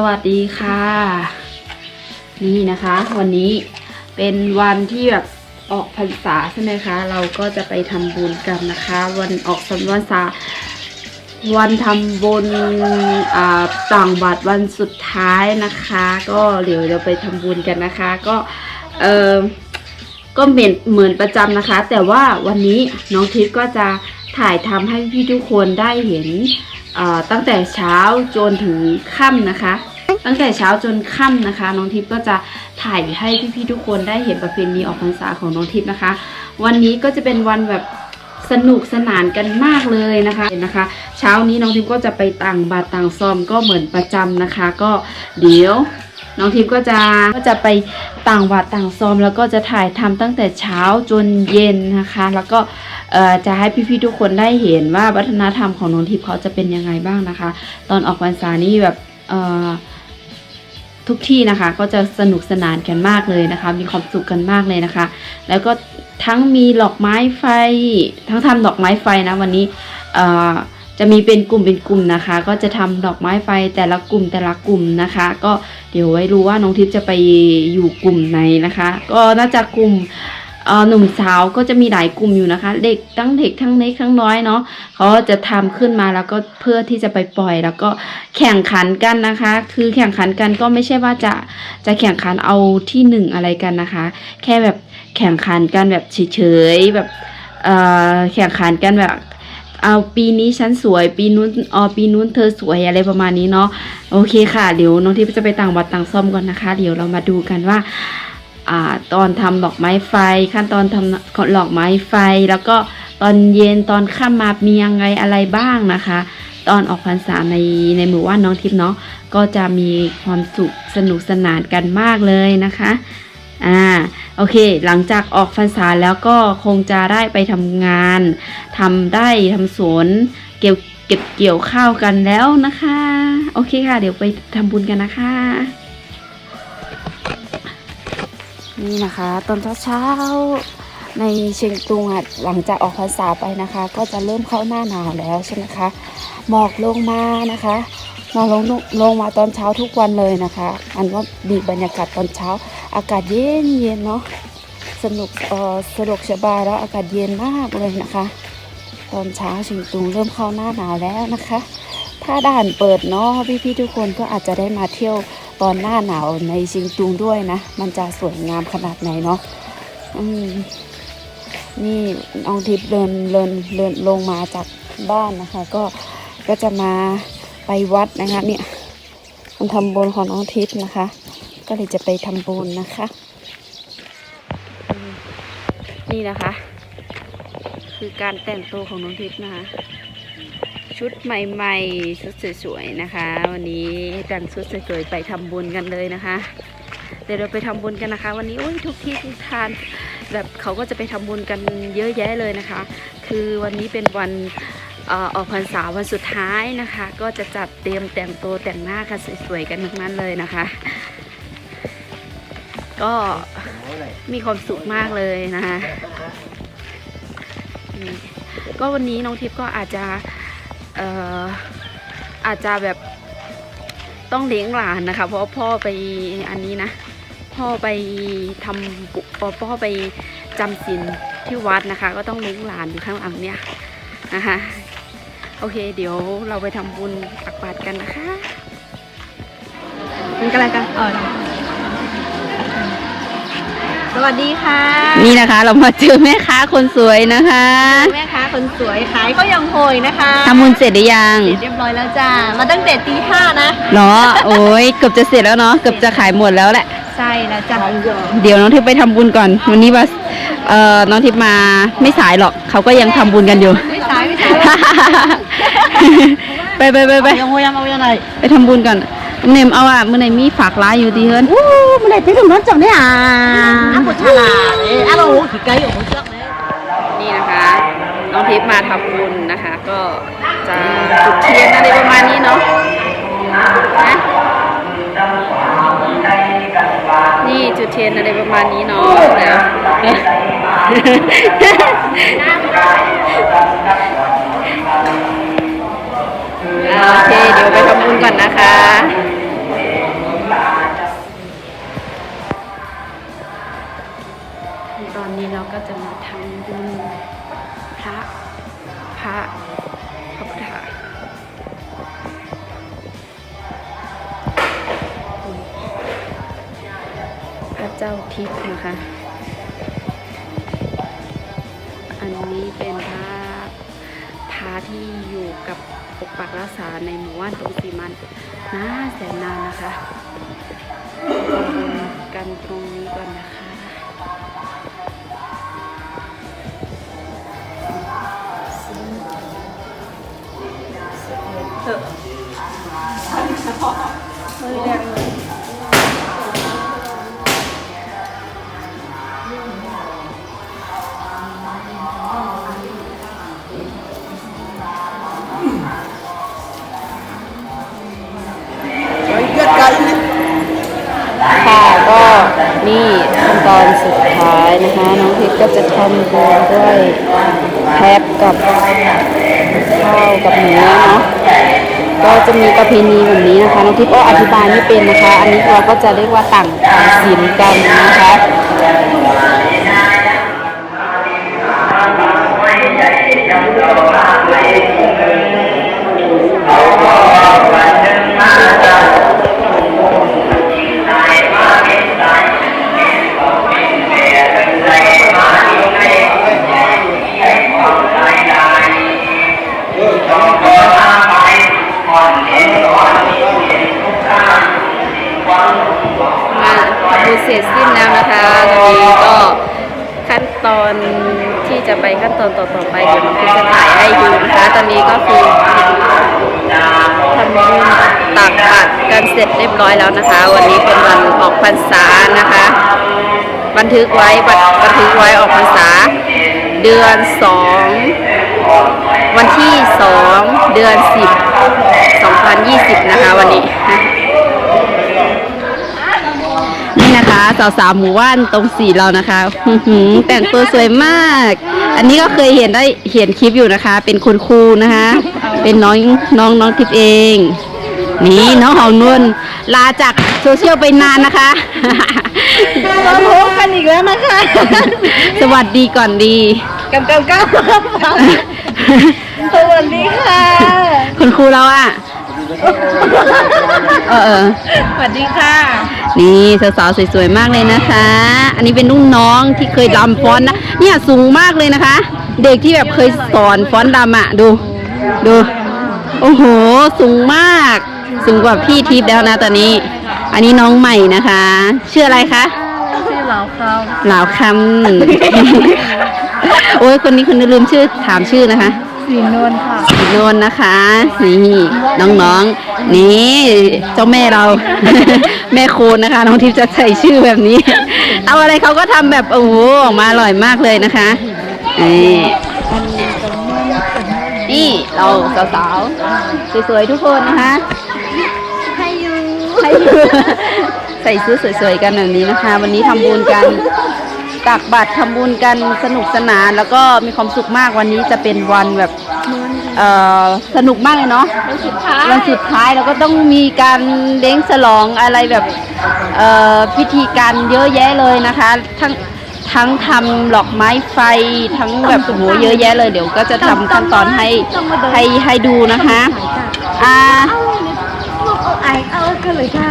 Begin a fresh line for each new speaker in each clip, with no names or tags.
สวัสดีค่ะ นี่นะคะ วันนี้เป็นวันที่แบบออกพรรษาใช่ไหมคะ เราก็จะไปทำบุญกันนะคะ วันออกพรรษาวันทำบุญอ่าต่างบัตรวันสุดท้ายนะคะ ก็เดี๋ยวเราไปทำบุญกันนะคะ ก็เออก็เหมือนเหมือนประจำนะคะ แต่ว่าวันนี้น้องทิพย์ก็จะถ่ายทำให้พี่ทุกคนได้เห็น ตั้งแต่เช้าจนถึงค่ำนะคะ ตั้งแต่เช้าจนค่ำนะคะ น้องทิพย์ก็จะถ่ายให้พี่ๆทุกคนได้เห็นประเพณีออกพรรษาของน้องทิพย์นะคะ วันนี้ก็จะเป็นวันแบบสนุกสนานกันมากเลยนะคะเห็นนะคะ เช้านี้น้องทิพย์ก็จะไปต่างบาตรต่างซอมก็เหมือนประจำนะคะ ก็เดี๋ยว น้องทิพย์ก็จะก็จะไปต่างวัดต่างซอม แล้วก็จะถ่ายทำตั้งแต่เช้าจนเย็นนะคะ แล้วก็จะให้พี่ๆทุกคนได้เห็นว่าวัฒนธรรมของน้องทิพย์เขาจะเป็นยังไงบ้างนะคะ ตอนออกพรรษานี่แบบทุกที่นะคะก็จะสนุกสนานกันมากเลยนะคะ มีความสุขกันมากเลยนะคะ แล้วก็ทั้งมีดอกไม้ไฟ ทั้งทำดอกไม้ไฟนะวันนี้ จะมีเป็นกลุ่มเป็นกลุ่มนะคะ ก็จะทำดอกไม้ไฟแต่ละกลุ่มแต่ละกลุ่มนะคะ ก็เดี๋ยวไว้รู้ว่าน้องทิพย์จะไปอยู่กลุ่มไหนนะคะ ก็น่าจะกลุ่มอ่อหนุ่มสาวก็จะมีหลายกลุ่มอยู่นะคะ เด็กทั้งเด็กทั้งเล็กทั้งน้อยเนาะเขาจะทำขึ้นมาแล้วก็เพื่อที่จะไปปล่อย แล้วก็แข่งขันกันนะคะ คือแข่งขันกันก็ไม่ใช่ว่าจะจะแข่งขันเอาที่หนึ่งอะไรกันนะคะ แค่แบบแข่งขันกันแบบเฉยๆแบบอ่อแข่งขันกันแบบ เอาปีนี้ฉันสวยปีนู้นอ๋อปีนู้นเธอสวยอะไรประมาณนี้เนาะโอเคค่ะเดี๋ยวน้องทิพย์จะไปต่างวัดต่างซ่อมก่อนนะคะ เดี๋ยวเรามาดูกันว่าอ่าตอนทำดอกไม้ไฟ ขั้นตอนทำดอกไม้ไฟ แล้วก็ตอนเย็นตอนค่ำมามียังไงอะไรบ้างนะคะ ตอนออกพรรษาในในหมู่ว่านน้องทิพย์เนาะก็จะมีความสุขสนุกสนานกันมากเลยนะคะ อ่าโอเค หลังจากออกพรรษาแล้วก็คงจะได้ไปทำงานทำได้ทำสวนเก็บเก็บเกี่ยวข้าวกันแล้วนะคะ โอเคค่ะ เดี๋ยวไปทำบุญกันนะคะ นี่นะคะ ตอนเช้าๆในเชียงตุงอะหลังจากออกพรรษาไปนะคะ ก็จะเริ่มเข้าหน้าหนาวแล้วใช่ไหมคะหมอกลงมานะคะหมอกลงลงมาตอนเช้าทุกวันเลยนะคะ อันว่าดีบรรยากาศตอนเช้า อากาศเย็นเย็นเนาะสนุกเออสะดวกสบายแล้วอากาศเย็นมากเลยนะคะ ตอนเช้าชียงตุงเริ่มเข้าหน้าหนาวแล้วนะคะ ถ้าด่านเปิดเนาะพี่ๆทุกคนก็อาจจะได้มาเที่ยวตอนหน้าหนาวในชียงตุงด้วยนะ มันจะสวยงามขนาดไหนเนาะอืมนี่น้องทิพย์เดินเดินเดินลงมาจากบ้านนะคะ ก็ก็จะมาไปวัดนะคะเนี่ยมันทำบุญของน้องทิพย์นะคะ ก็เลยจะไปทำบุญนะคะ นี่นะคะ คือการแต่งตัวของน้องทิพย์นะคะ ชุดใหม่ๆ ชุดสวยๆนะคะ วันนี้แต่งชุดสวยๆไปทำบุญกันเลยนะคะ เดี๋ยวเราไปทำบุญกันนะคะ วันนี้โอ้ยทุกที่ทุกทานแบบเขาก็จะไปทำบุญกันเยอะแยะเลยนะคะ คือวันนี้เป็นวันออออกพรรษาวันสุดท้ายนะคะ ก็จะจัดเตรียมแต่งตัวแต่งหน้ากันสวยๆกันทั้งนั้นเลยนะคะ ก็มีความสุขมากเลยนะคะนี่ก็วันนี้น้องทิพย์ก็อาจจะเอ่ออาจจะแบบต้องเลี้ยงหลานนะคะ เพราะว่าพ่อไปอันนี้นะ พ่อไปทำบุเอ่อพ่อไปจำศีลที่วัดนะคะ ก็ต้องเลี้ยงหลานอยู่ข้างหลังเนี่ยนะคะโอเค เดี๋ยวเราไปทำบุญตักบาตรกันนะคะ
มันกำลังกันเออ สวัสดีค่ะ
นี่นะคะ เรามาเจอแม่ค้าคนสวยนะคะ
แม่ค้าคนสวยขายก็ยังโหยนะคะ
ทำบุญเสร็จหรือยัง
เสร็จเรียบร้อยแล้วจ้ามาตั้งแต่ตีห้านะ
เนาะโอ้ยเกือบจะเสร็จแล้วเนาะเกือบจะขายหมดแล้วแหละ
ใช่แล้วจ้า
เดี๋ยวน้องทิพย์ไปทำบุญก่อน วันนี้ว่าเอ่อน้องทิพย์มาไม่สายหรอกเขาก็ยังทำบุญกันอยู่
ไม่สายไม่สาย
ไปไปไปไป
ยังโหยยังเอายังไง
ไปทำบุญก่อน เนมเอาอะเมื่อไหร่มีฝากร้ายอยู่ดีเฮิรน
อู้มันไหนไปถึงนั้นจังเนี่ยอะอะปวดฉลาดเลยอะเราขี่ไก่อยู่บนเชือกเลย
นี่นะคะน้องทิพย์มาทำบุญนะคะ ก็จะจุดเทียนอะไรประมาณนี้เนาะนะนี่จุดเทียนอะไรประมาณนี้เนาะเดี๋ยวอ่าโอเคเดี๋ยวไปทำบุญำก่อนนะคะ เราก็จะมาทำบุญพระพระพระพุทธพระเจ้าทิพย์นะคะ อันนี้เป็นพระพระที่อยู่กับปกปักรักษาในหมู่บ้านตรงสีมันนาแสนนานนะคะกันตรงนี้ก่อนนะคะ ค่ะก็นี่ขั้นตอนสุดท้ายนะคะ น้องทิพย์ก็จะทำบุญด้วยแพบกับข้าวกับเนื้อเนาะ ก็จะมีประเพณีแบบนี้นะคะน้องทิพย์ก็อธิบายไม่เป็นนะคะ อันนี้เราก็จะเรียกว่าต่างศีลกันนะคะมา รรษานะคะ บันทึกไว้บันบันทึกไว้ออกพรรษา เดือนสองวันที่สองเดือนสิบ2020นยี่สิบนะคะวันนี้นี่นะคะสาวสาวหมู่บ้านตรงสีเรานะคะแต่งตัวสวยมาก อันนี้ก็เคยเห็นได้เห็นคลิปอยู่นะคะ เป็นคุณครูนะคะ เป็นน้องน้องน้องทิพย์เอง นี่น้องหองนุ่นลาจากโซเชียลไปนานนะคะ
มาพบกันอีกแล้วนะคะ
สวัสดีก่อนดี
กับกับก้าวสวัสดีค่ะ
คุณครูเราอะเออเออ
สวัสดีค่ะ
นี่สาวๆสวยๆมากเลยนะคะ อันนี้เป็นนุ่งน้องที่เคยรำฟ้อนนะ เนี่ยสูงมากเลยนะคะ เด็กที่แบบเคยสอนฟ้อนรำอะ ดู ดู โอ้โห สูงมาก สูงกว่าพี่ทิพย์แล้วนะตอนนี้ อันนี้น้องใหม่นะคะ ชื่ออะไรคะ
ชื่อเหลาค
เหลาวคำโอ้ยคนนี้คนนี้ลืมชื่อถามชื่อนะคะำ
สีนวลค่ะ
สีนวลนะคะ นี่น้องๆ นี่เจ้าแม่เรา แม่โคนนะคะ น้องทิพย์จะใส่ชื่อแบบนี้ เอาอะไรเขาก็ทำแบบโอ้โหออกมาอร่อยมากเลยนะคะนี่นี่เราสาวๆสวยๆทุกคนนะคะ
ให้ยู
ให้ดูใส่ชุดสวยๆกันแบบนี้นะคะ วันนี้ทำบุญกันตักบาตรทำบุญกันสนุกสนาน แล้วก็มีความสุขมากวันนี้จะเป็นวันแบบเอ่อสนุกมากเลยเนาะ
เป็นสุดท้าย
วันสุดท้ายเราก็ต้องมีการเลี้ยงฉลองอะไรแบบเอ่อพิธีการเยอะแยะเลยนะคะ ทั้งทั้งทำดอกไม้ไฟทั้งแบบโอ้โหเยอะแยะเลยเดี๋ยวก็จะทำขั้นตอนให้ให้ให้ดูนะคะ อ่า
เอาไอเอาก็เลยค่ะ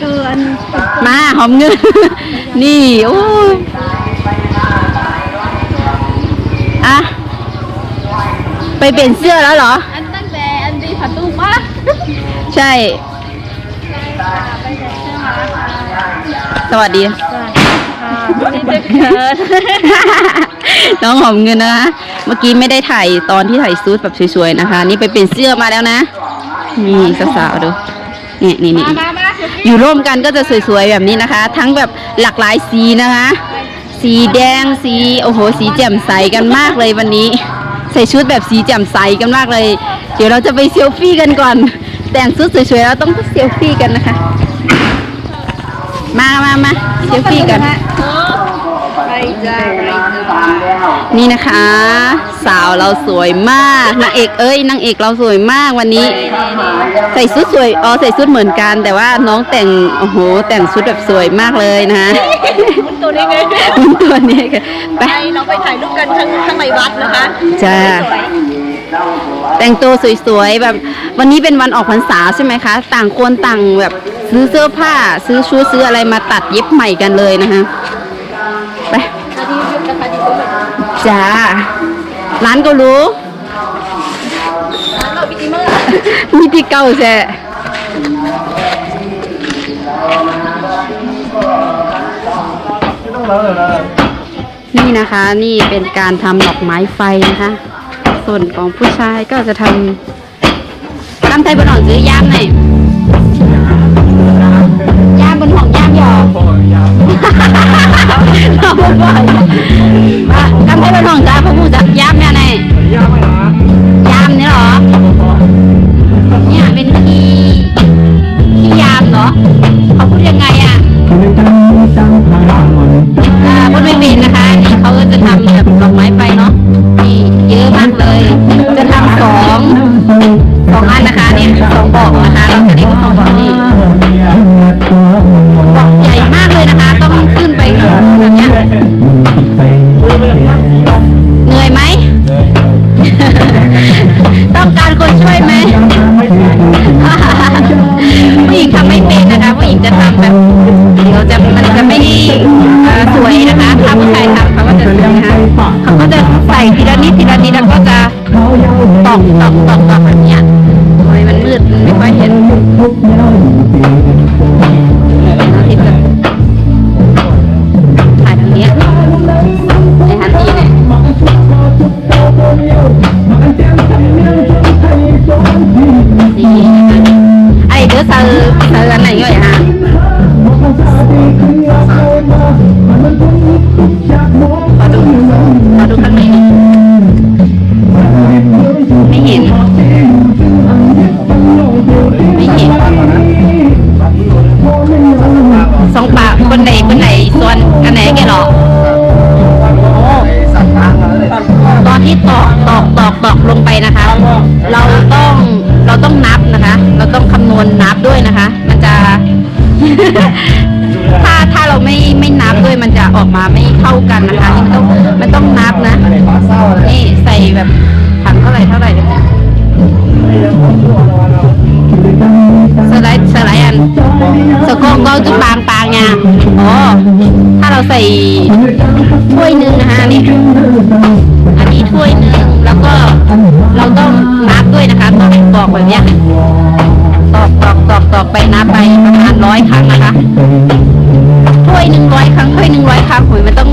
เกิน
มาหอมเงิน นี่โอ้ยอะไปเปลี่ยนเสื้อแล้วเหรอ
อันตั้งแต่อันดีผัดตุ้มมาก
ใช่ สวัสดี
นี่จะเกิน
น้องหอมเงินนะคะ เมื่อกี้ไม่ได้ถ่ายตอนที่ถ่ายซูทแบบสวยๆนะคะ นี่ไปเปลี่ยนเสื้อมาแล้วนะ นี่สาวๆดู นี่นี่นี่
มามาสุด
อยู่ร่วมกันก็จะสวยๆแบบนี้นะคะ ทั้งแบบหลากหลายสีนะคะ สีแดงสีโอ้โห สีแจ่มใสกันมากเลยวันนี้ ใส่ชุดแบบสีแจ่มใสกันมากเลย เดี๋ยวเราจะไปเซลฟี่กันก่อน แต่งชุดสวยๆแล้วต้องเซลฟี่กันนะคะ มามามาเซลฟี่กัน
โอ้
ไปจ้าไปจ้า นี่นะคะ สาวเราสวยมากนางเอกเอ้ยนางเอกเราสวยมากวันนี้ ใส่ชุดสวยอ๋อใส่ชุดเหมือนกัน แต่ว่าน้องแต่งโอ้โหแต่งชุดแบบสวยมากเลยนะคะ
ตัวนี้ไง
ตัวนี้ค่ะไป
ไปเราไปถ่ายรูปกันข้างข้างในวัดนะคะ
จ้าแต่งตัวสวยๆแบบวันนี้เป็นวันออกพรรษาใช่ไหมคะ ต่างคนต่างแบบซื้อเสื้อผ้า ซื้อชุดซื้ออะไรมาตัดเย็บใหม่กันเลยนะคะไป จ้า ร้านก็รู้
เราพิจิเมอร์
มีที่เก่าแช่นี่นะคะนี่เป็นการทำดอกไม้ไฟนะคะ ส่วนของผู้ชายก็จะทำทำไทยบนห้องซื้อย่ามหน่อยย่ ส่ถ้วยหนึ่งนะคะนี่อันนี้ถ้วยหนึ่งแล้วก็เราต้องนับด้วยนะคะต้องบอกแบบนี้ตอกตอกตอกตอกไปนับไปประมาณร้อยครั้งนะคะถ้วยหนึ่งร้อยครั้งถ้วยหนึ่งร้อยครั้งหุยมันต้อง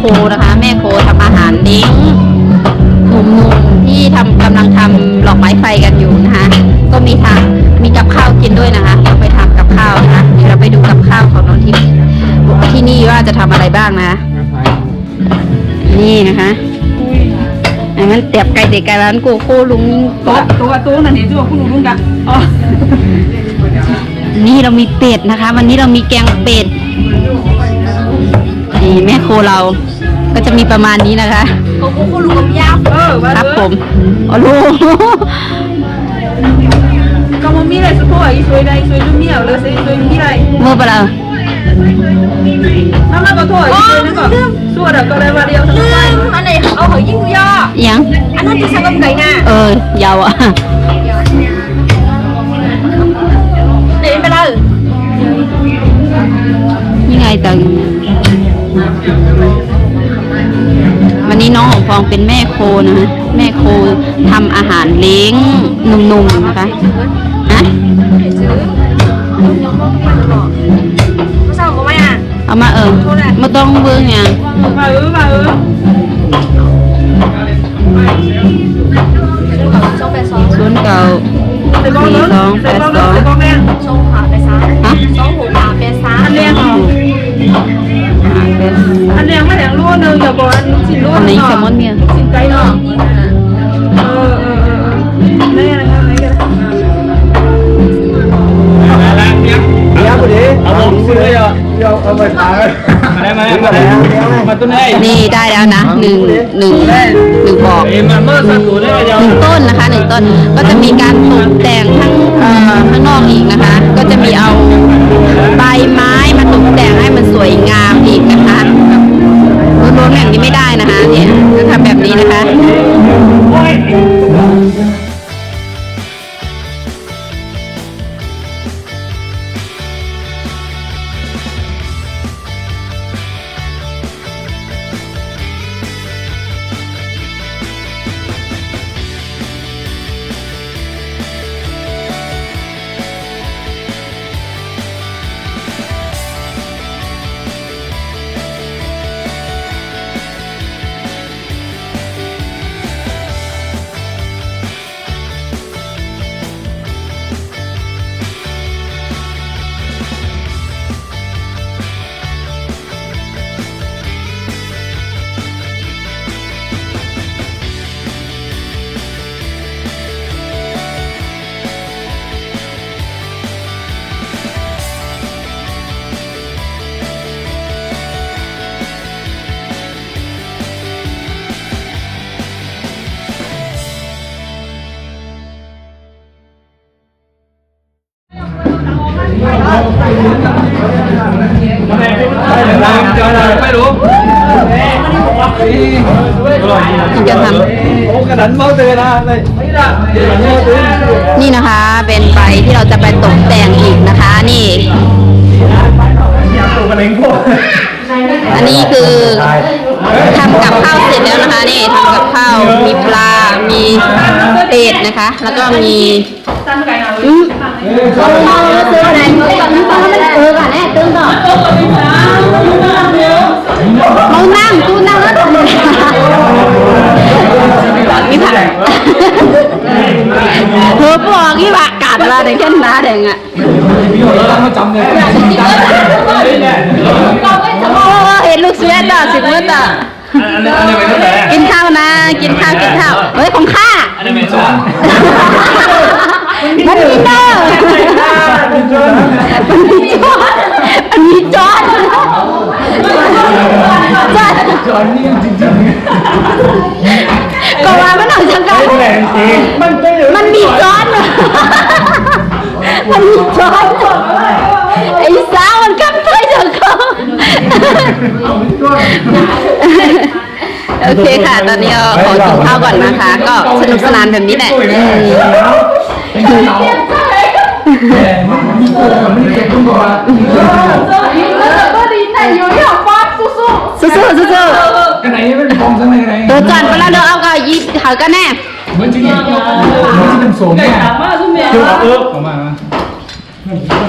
เป็นแม่โคนะคะ แม่โคทำอาหารเลี้ยงหนุ่มๆที่ทำกำลังทำหลอกไม้ไฟกันอยู่นะคะ ก็มีทางมีกับข้าวกินด้วยนะคะต้องไปทำกับข้าวนะคะเดี๋ยวเราไปดูกับข้าวของน้องทิพย์ที่นี่ว่าจะทำอะไรบ้างนะ นี่นะคะอันนั้นเตียบไก่เด็กไก่ร้านกูโคลุงโต๊ะ
ตัวตัวนั่นเห็นตัวคุณลุงกันอ๋อ
นี่เรามีเป็ดนะคะ วันนี้เรามีแกงเป็ด นี่แม่โคเราก็จะมีประมาณนี้นะคะ
โกโก้คุณลุงกับยา
เออว่า
ครับ
เลย
ผมโอ้ลูก
ก็มันมีอะไรสุดโต่อีสวยใดสวยรุ่นเหนียวเลยสวยสวยมีอะไร
มือเปล่า
ถ้ามาก็โถ่อีสวยนั่นก็สู้เดี๋ยวก็เลยมาเดียวทั้งไป
อันไหนเอาเหยยิ่งย่อ
ยัง
อันนั้นจะสั่งกับไก่น่ะ
เออยาวอะ
เดี๋ยวไปเลย
นี่ไงตึง วันนี้น้องของฟองเป็นแม่โคนะฮะแม่โคทำอาหารเลี้ยงหนุ่มๆนะคะฮะ
ม่สั่งก็ไม่อะ
เอามาเออม่ต้องเบิ่งอย่าง
มาเออมาเออ
ช่องแปดสอง
ศูนย์เก่า
ส่กองเนื้อใส่กองเนื้อใส่กองแม่
ช่องขาไปซ้าย
ฮะ
ช่องหูขาไปซ้าย
อันเลี้ยงเหรอ
อาหารเป็น
อันเลี้ยงไม่แหลงรั่วนื้ออย่าบอกอันสินรั่
อัน
นื้
นี้
อ
แซลมอนเนี่ย
สินไก่เนาะเออเออเออนี่นะครับนี่กัน
เอาผมซื้อเลยอะเอาไปขาย มาได้มาได้มาได้มาต้นให้
นี่ได้แล้วนะหนึ่งหนึ่งหนึ่งบอก
เอ็มมาเมื่อสักตัวได้ยัง
หนึ่งต้นนะคะหนึ่งต้นก็จะมีการตกแต่งข้างเอ่อข้างนอกอีกนะคะ ก็จะมีเอาใบไม้ มาตกแต่งให้มันสวยงามอีกนะคะรวมๆอย่างนี้ไม่ได้นะคะเนี่ยถ้าทำแบบนี้นะคะ ที่
เรา
จะไปตกแต่งอีกนะคะ นี่
ตัวกระเด้งพวก
อันนี้คือทำกับข้าวเสร็จแล้วนะคะ นี่ทำกับข้าวมีปลา มีเป็ดนะคะ แล้วก็มีอืมซื้ออะไรซื้อแบบนี้มันเออกันแน่ตื้นต่อมึงนั่งกูนั่งแล้วทำไม มีผักเธอบอกที่ว่ากัดละเด็กแค่หน้าเด็กอะ
พี่หัวเราเขาจำเลย
โอ้เห็นลูกเสือต่อสิบมือต่อ
อันนี้อันนี้เป็นเท่าไหร่
กินข้าวนะ กินข้าวกินข้าวเฮ้ยของข้า
อันนี้เป็นสอง
มันมีเนอร์มันมีจอดมันมีจอดจอด
จอนนี่จริงจริง
ก็ว่ามันหนังจังกัน
แรงจริงมันเป็น
มันมีจอดมันมีจอดไอ้สาวมันกำไส้เถอะเขาโอเคค่ะ ตอนนี้เราขอกินข้าวก่อนนะคะ ก็สนุกสนานแบบนี้แหละอืม สู้ๆสู้ๆ
กันไหนเป็นฟองสังไหนกันไหน
เดี๋ยวจอนไปแล้วเดี๋ยวเอาก็ยิบเขาก็แน่
เหมือนจริงเหมือนจริงเป็นโสมเนี่ย
มาทุ่มเมีย
เออเออออกมา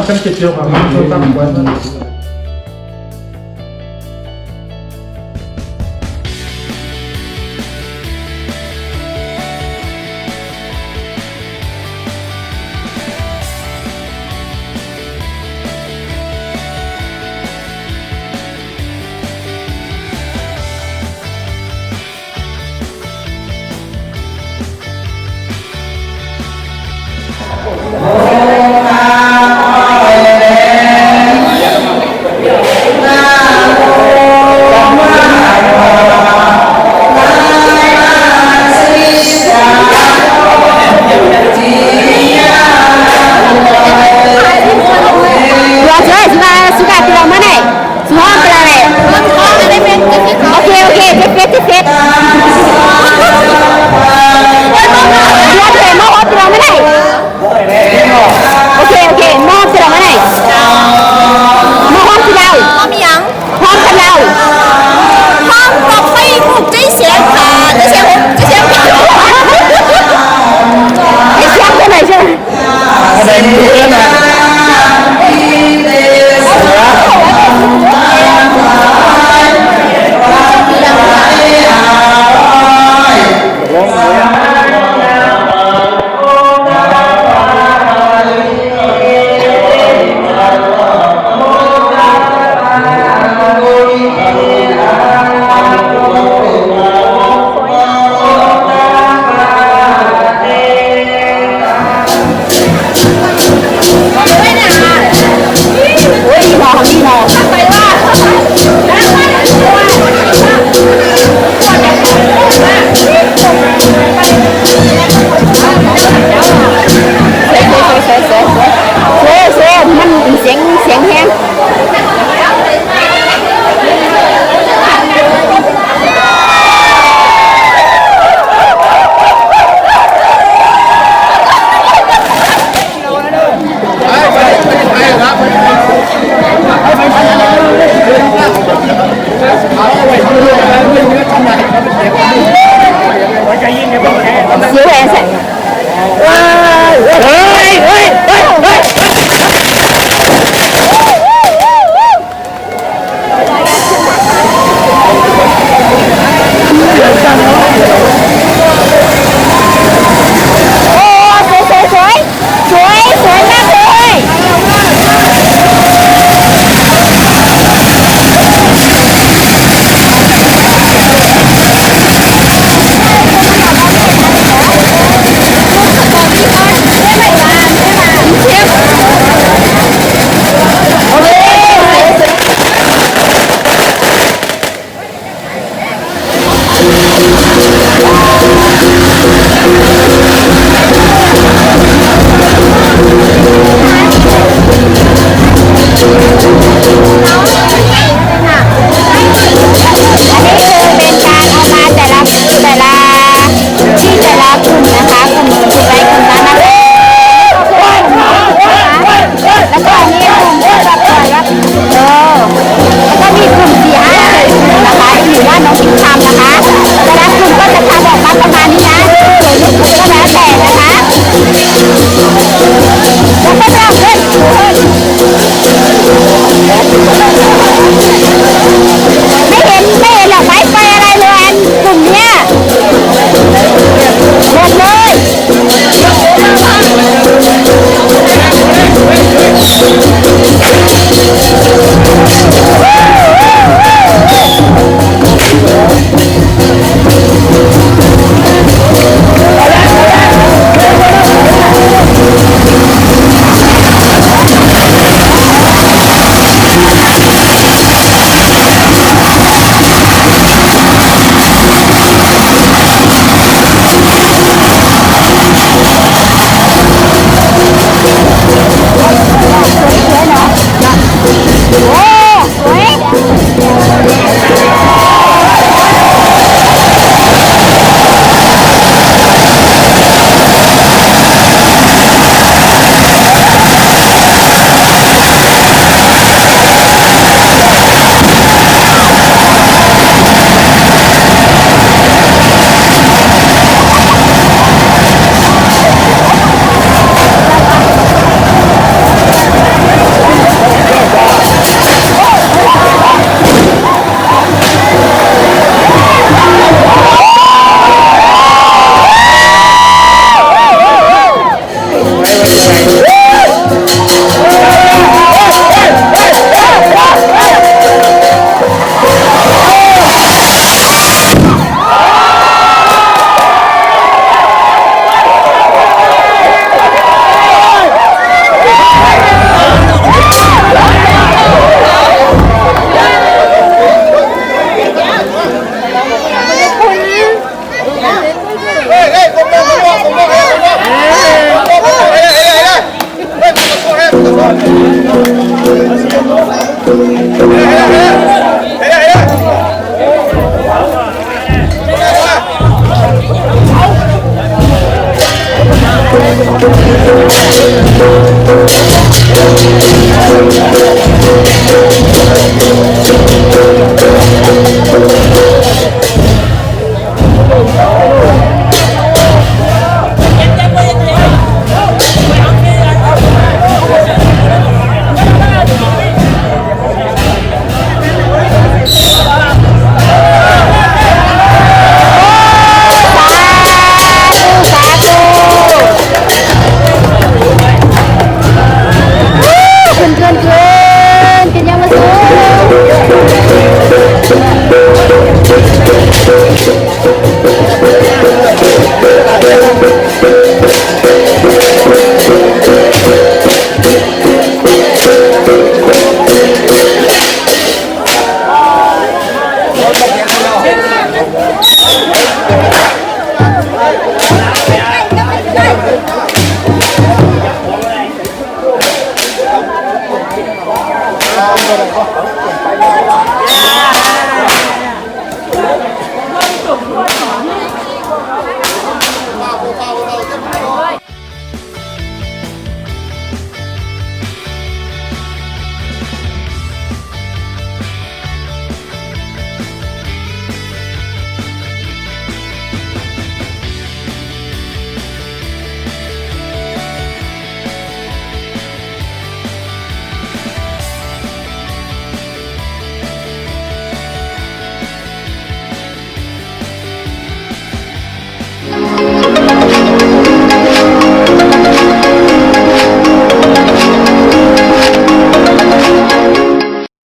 ฉันเก็บเกี่ยวกับมันตัวตั้งไว้